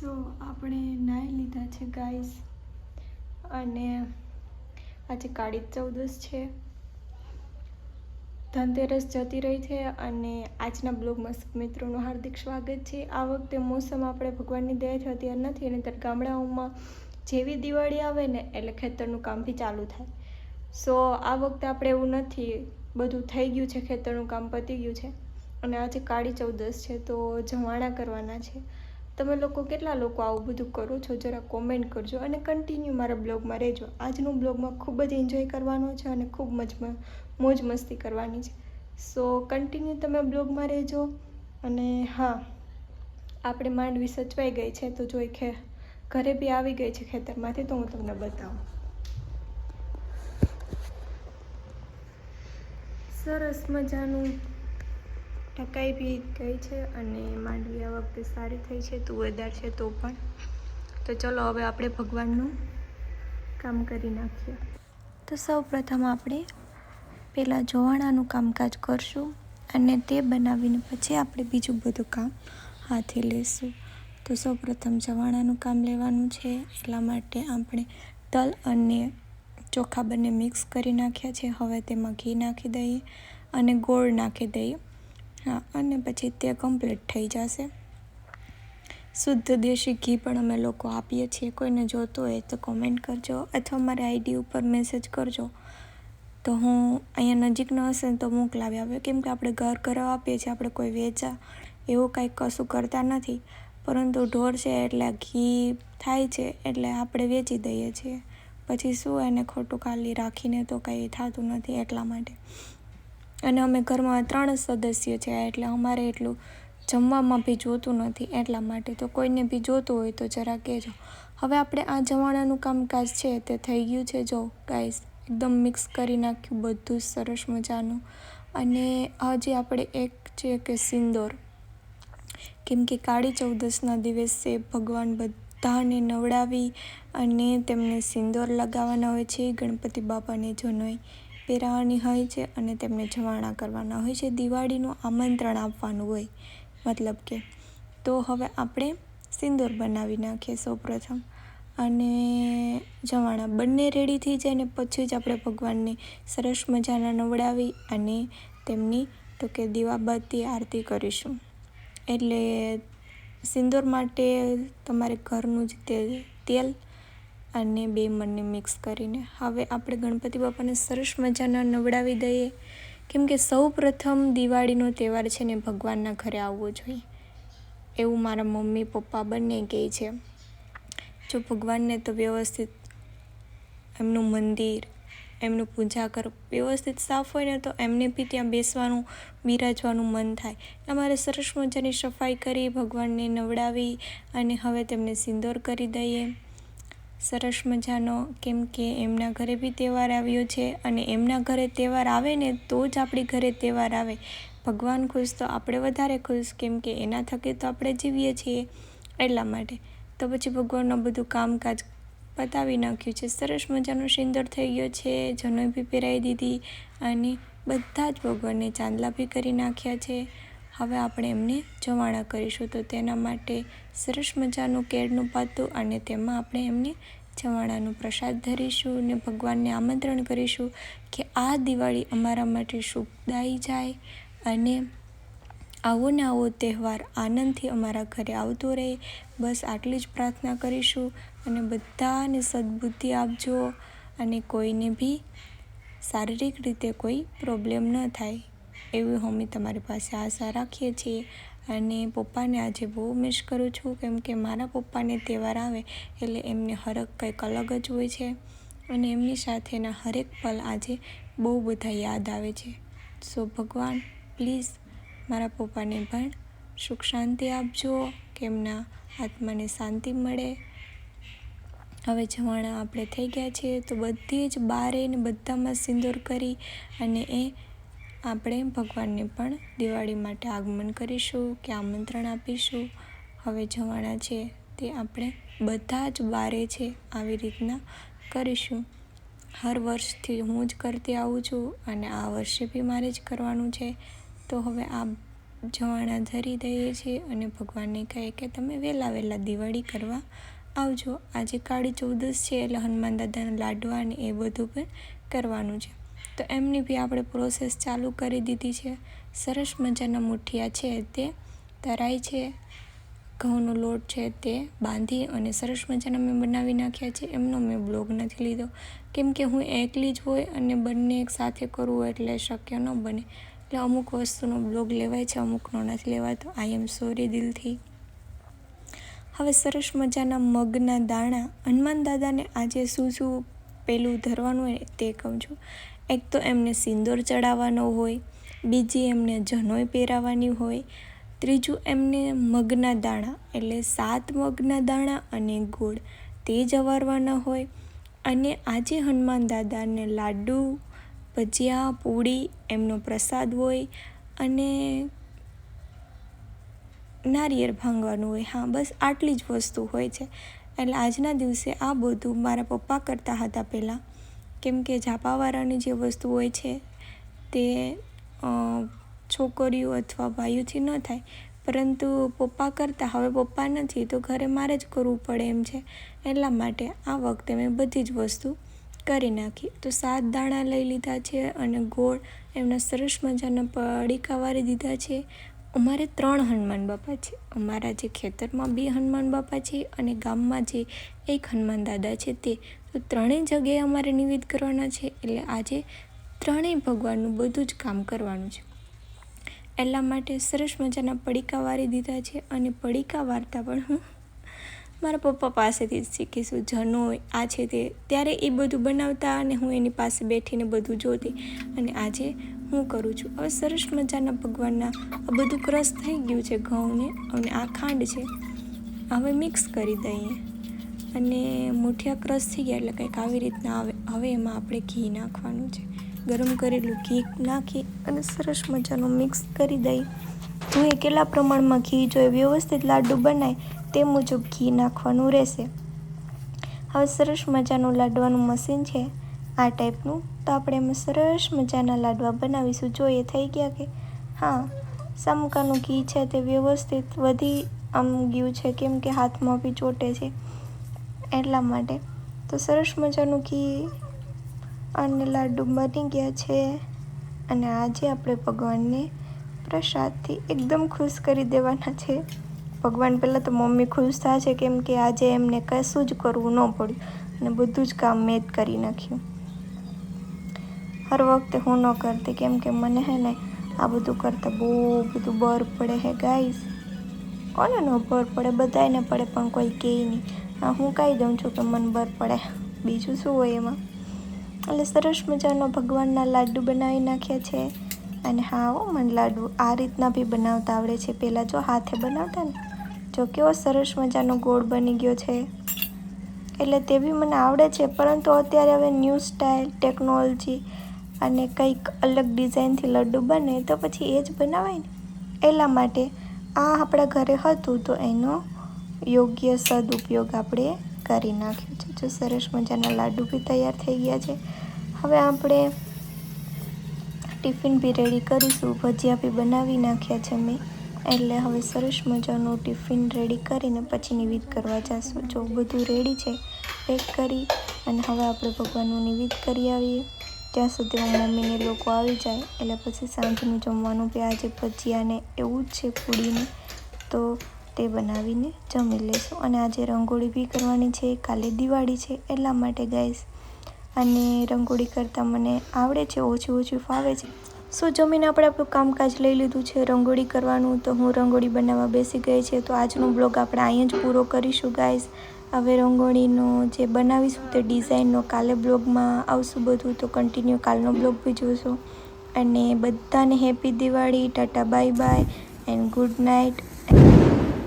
સો આપણે નાહી લીધા છે ગાઈસ અને આજે કાળી ચૌદસ છે. ધનતેરસ જતી રહી છે અને આજના બ્લોગમાં સબ મિત્રોનું હાર્દિક સ્વાગત છે. આ વખતે મોસમ આપણે ભગવાનની દયાથી અત્યારે નથી, અને ત્યારે ગામડાઓમાં જેવી દિવાળી આવે ને, એટલે ખેતરનું કામ બી ચાલુ થાય. સો, આ વખતે આપણે એવું નથી, બધું થઈ ગયું છે, ખેતરનું કામ પતી ગયું છે. અને આજે કાળી ચૌદસ છે, તો જવાણા કરવાના છે. તમે લોકો કેટલા લોકો આવું બધું કરો છો? જરા કોમેન્ટ કરજો અને કન્ટિન્યુ મારા બ્લોગમાં રહેજો. આજનું બ્લોગમાં ખૂબ જ એન્જોય કરવાનો છે અને ખૂબ મજ મોજ મસ્તી કરવાની છે. સો કન્ટિન્યુ તમે બ્લોગમાં રહેજો અને હા, આપણે માંડવી સચવાઈ ગઈ છે તો જોઈ ખે, ઘરે બી આવી ગઈ છે ખેતરમાંથી તો હું તમને બતાવું. સરસ મજાનું ટકાઈ બી ગઈ છે અને માંડવી આ વખતે સારી થઈ છે તુવેદાર છે તો પણ. તો ચલો હવે આપણે ભગવાનનું કામ કરી નાખીએ. તો સૌ પ્રથમ આપણે પહેલાં જોવાણાનું કામકાજ કરશું અને તે બનાવીને પછી આપણે બીજું બધું કામ હાથે લેશું. તો સૌ પ્રથમ જવાણાનું કામ લેવાનું છે, એટલા માટે આપણે તલ અને ચોખા બંને મિક્સ કરી નાખ્યા છે. હવે તેમાં ઘી નાખી દઈએ અને ગોળ નાખી દઈએ. હા, અને પછી તે કમ્પ્લીટ થઈ જશે. શુદ્ધ દેશી ઘી પણ અમે લોકો આપીએ છીએ. કોઈને જોતો હોય તો કોમેન્ટ કરજો અથવા મારી આઈડી ઉપર મેસેજ કરજો. તો હું અહીંયા નજીકનો હશે ને તો મોકલાવી આવ્યો કેમ કે આપણે ઘર ઘર આપીએ છીએ, આપણે કોઈ વેચા એવું કાંઈ કશું કરતા નથી. પરંતુ ઢોર છે એટલે ઘી થાય છે એટલે આપણે વેચી દઈએ છીએ. પછી શું એને ખોટું ખાલી રાખીને તો કંઈ થતું નથી એટલા માટે. અને અમે ઘરમાં ત્રણ સદસ્ય છે, એટલે અમારે એટલું જમવામાં બી જોતું નથી એટલા માટે. તો કોઈને બી જોતું હોય તો જરા કહેજો. હવે આપણે આ જવાણાનું કામકાજ છે તે થઈ ગયું છે. જો ગાઈસ એકદમ મિક્સ કરી નાખ્યું બધું સરસ મજાનું. અને હજી આપણે એક છે કે સિંદોર. કેમ કે કાળી ચૌદસના દિવસે ભગવાન બધાને નવડાવી અને તેમને સિંદોર લગાવવાના હોય છે, ગણપતિ બાપાને જનોઈ. પહેરાવાની હોય છે અને તેમને જવાણા કરવાના હોય છે. દિવાળીનું આમંત્રણ આપવાનું હોય, મતલબ કે. તો હવે આપણે સિંદૂર બનાવી નાખીએ સૌપ્રથમ. અને જવાણા બંને રેડી થઈ જાય ને પછી જ આપણે ભગવાનને સરસ મજાના નવડાવી અને તેમની, તો કે દીવાબત્તી આરતી કરીશું. એટલે સિંદૂર માટે તમારે ઘરનું જ તેલ તેલ અને બે મણને મિક્સ કરીને. હવે આપણે ગણપતિ બાપાને સરસ મજાના નવડાવી દઈએ. કેમ કે સૌ પ્રથમ દિવાળીનો તહેવાર છે ને ભગવાનના ઘરે આવવો જોઈએ. એવું મારા મમ્મી, પપ્પા બંને કહે છે. જો ભગવાનને તો વ્યવસ્થિત એમનું મંદિર, એમનું પૂજા કરો. વ્યવસ્થિત સાફ હોય ને તો એમને બી ત્યાં બેસવાનું, બિરાજવાનું મન થાય. અમારે સરસ મજાની સફાઈ કરી, ભગવાનને નવડાવી અને હવે તેમને સિંદોર કરી દઈએ. સરસ મજાનો કેમ કે એમના ઘરે બી તહેવાર આવ્યો છે અને એમના ઘરે તહેવાર આવે ને તો જ આપણી ઘરે તહેવાર આવે. ભગવાન ખુશ તો આપણે વધારે ખુશ, કેમ કે એના થકી તો આપણે જીવીએ છીએ એટલા માટે. તો પછી ભગવાનનું બધું કામકાજ પતાવી નાખ્યું છે. સરસ મજાનો સિંદૂર થઈ ગયો છે જનોઈ બી પહેરાવી દીધી અને બધા જ ભગવાનને ચાંદલા બી કરી નાખ્યા છે. હવે આપણે એમને જવાણા કરીશું. તો તેના માટે સરસ મજાનું કેળનું પાતું અને તેમાં આપણે એમને જવાણાનું પ્રસાદ ધરીશું અને ભગવાનને આમંત્રણ કરીશું કે આ દિવાળી અમારા માટે સુખદાયી જાય અને આવો ને આવો તહેવાર આનંદથી અમારા ઘરે આવતો રહે. બસ આટલી જ પ્રાર્થના કરીશું અને બધાને સદબુદ્ધિ આપજો અને કોઈને બી શારીરિક રીતે કોઈ પ્રોબ્લેમ ન થાય. એવી અમે તમારી પાસે આશા રાખીએ છીએ. અને પપ્પાને આજે બહુ મિસ કરું છું, કેમ કે મારા પપ્પાને તહેવાર આવે એટલે એમને હરક કંઈક અલગ જ હોય છે. અને એમની સાથેના હરેક પલ આજે બહુ બધા યાદ આવે છે. સો ભગવાન પ્લીઝ મારા પપ્પાને પણ સુખ શાંતિ આપજો, કે એમના આત્માને શાંતિ મળે. હવે જવાણા આપણે થઈ ગયા છીએ, તો બધી જ બારે ને બધામાં સિંદૂર કરી અને એ આપણે ભગવાનને પણ દિવાળી માટે આગમન કરીશું, કે આમંત્રણ આપીશું. હવે જવાના છે તે આપણે બધા જ બારે છે આવી રીતના કરીશું. હર વર્ષથી હું જ કરતી આવું છું અને આ વર્ષે બી મારે જ કરવાનું છે. તો હવે આ જવાણા ધરી દઈએ છીએ અને ભગવાનને કહે કે તમે વહેલા વહેલા દિવાળી કરવા આવજો. આજે કાળી ચૌદશ છે એટલે હનુમાન દાદાના લાડવા અને એ બધું પણ કરવાનું છે. તો એમની બી આપણે પ્રોસેસ ચાલુ કરી દીધી છે. સરસ મજાના મુઠિયા છે તે. તરાય છે, ઘઉંનો લોટ છે તે બાંધી અને સરસ મજાના મેં બનાવી નાખ્યા છે. એમનો મેં બ્લોગ નથી લીધો. કેમ કે હું એકલી જ હોય અને બંને એક સાથે કરવું એટલે શક્ય ન બને. એટલે અમુક વસ્તુનો બ્લોગ લેવાય છે, અમુકનો નથી લેવાતો આઈ એમ સોરી દિલથી. હવે સરસ મજાના મગના દાણા. હનુમાન દાદાને આજે શું શું પેલું ધરવાનું હોય તે કહું છું. એક તો એમને સિંદૂર ચડાવવાનો હોય, બીજી એમને જનોય પહેરાવવાની હોય, ત્રીજું એમને મગના દાણા, એટલે સાત મગના દાણા અને ગોળ તે જવારવાના હોય. અને આજે હનુમાન દાદાને લાડુ, ભજીયા, પૂરી એમનો પ્રસાદ હોય અને નારિયેળ ભાંગવાનું હોય. હા, બસ આટલી જ વસ્તુ હોય છે. એટલે આજના દિવસે આ બધું મારા પપ્પા કરતા હતા પહેલાં. કેમ કે ઝાપાવાળાની જે વસ્તુ હોય છે, તે છોકરીઓ અથવા ભાઈઓથી ન થાય. પરંતુ પપ્પા કરતાં, હવે પપ્પા નથી, તો ઘરે મારે જ કરવું પડે એમ છે. એટલા માટે આ વખતે મેં બધી જ વસ્તુ કરી નાખી. તો સાત દાણા લઈ લીધા છે અને ગોળ એમના સરસ મજાના પડીકા વાળી દીધા છે. અમારે ત્રણ હનુમાન બાપા છે. અમારા જે ખેતરમાં બે હનુમાન બાપા છે અને ગામમાં જે એક હનુમાન દાદા છે તે. તો ત્રણેય જગ્યાએ અમારે નિવેદ કરવાના છે. એટલે આજે ત્રણેય ભગવાનનું બધું જ કામ કરવાનું છે. એટલા માટે સરસ મજાના પડીકા વારી દીધા છે અને પડીકા વાર્તા પણ હું મારા પપ્પા પાસેથી જ શીખીશું જનો આ છે તે. ત્યારે એ બધું બનાવતા અને હું એની પાસે બેઠીને બધું જોતી. અને આજે હું કરું છું? હવે સરસ મજાના ભગવાનના આ બધું ક્રશ થઈ ગયું છે ઘઉંને. અને આ ખાંડ છે. હવે મિક્સ કરી દઈએ. અને મૂઠિયા ક્રશ થઈ ગયા એટલે કંઈક આવી રીતના આવે. હવે એમાં આપણે ઘી નાખવાનું છે. ગરમ કરેલું ઘી નાખી અને સરસ મજાનું મિક્સ કરી દઈ જોઈએ કેટલા પ્રમાણમાં ઘી જોઈએ વ્યવસ્થિત લાડુ બનાય, તે મુજબ ઘી નાખવાનું રહેશે. હવે સરસ મજાનું લાડવાનું મશીન છે. આ ટાઈપનું. તો આપણે એમાં સરસ મજાના લાડવા બનાવીશું. જો એ થઈ ગયા કે? હા. સમકાનું ઘી છે તે વ્યવસ્થિત વધી આમ ગયું છે કેમ કે હાથમાં બી ચોટે છે એટલા માટે. તો સરસ મજાનું ઘી અને લાડુ બની ગયા છે. અને આજે આપણે ભગવાનને પ્રસાદથી એકદમ ખુશ કરી દેવાના છે. ભગવાન પહેલાં તો મમ્મી ખુશ થશે કેમ કે આજે એમને કશું જ કરવું ન પડ્યું. અને બધું જ કામ મેં જ કરી નાખ્યું. હર વખતે હું ન કરતી, કેમ કે મને હે ને આ બધું કરતાં બહુ બધું બર પડે હે ગાઈસ કોને ન બર પડે? બધાને પડે, પણ કોઈ કહે નહીં. હા, હું કહી દઉં છું કે મને બર પડે. બીજું શું હોય એમાં? એટલે સરસ મજાનો ભગવાનના લાડુ બનાવી નાખ્યા છે. અને હા, હો, મને લાડુ આ રીતના બી બનાવતા આવડે છે. પહેલાં જો હાથે બનાવતા ને, જો કેવો સરસ મજાનો ગોળ બની ગયો છે. એટલે તે બી મને આવડે છે, પરંતુ અત્યારે હવે ન્યૂ સ્ટાઇલ ટેકનોલોજી અને કંઈક અલગ ડિઝાઇનથી લડ્ડુ બને તો પછી એ જ બનાવાય ને. એટલા માટે આ આપણા ઘરે હતું તો એનો યોગ્ય સદુપયોગ આપણે કરી નાખ્યો છે. જો સરસ મજાના લાડુ બી તૈયાર થઈ ગયા છે. હવે આપણે ટિફિન બી રેડી કરીશું. ભજીયા બી બનાવી નાખ્યા છે મેં. એટલે હવે સરસ મજાનું ટિફિન રેડી કરીને પછી નિવેદ કરવા જઈશું જો બધું રેડી છે પેક કરી અને હવે આપણે ભગવાનનું નિવેદ કરી આવીએ. ત્યાં સુધીમાં મમ્મીને લોકો આવી જાય, એટલે પછી સાંજનું જમવાનું બી આજે ભજીયાને એવું જ છે પૂડીને, તો તે બનાવીને જમી લેશું અને આજે રંગોળી બી કરવાની છે, કાલે દિવાળી છે, એટલા માટે ગાઈશ અને રંગોળી કરતાં મને આવડે છે, ઓછી ઓછી ફાવે છે. સો જમીને આપણે આપણું કામકાજ લઈ લીધું છે, રંગોળી કરવાનું? તો હું રંગોળી બનાવવા બેસી ગઈ છે, તો આજનો બ્લોગ આપણે અહીં જ પૂરો કરીશું, ગાઈસ. હવે રંગોળીનો જે બનાવીશું તે ડિઝાઇનનો કાલે બ્લોગમાં આવશું બધું, તો કન્ટિન્યુ કાલનો બ્લોગ બી જોશો. અને બધાને happy Diwali, tata bye bye and good night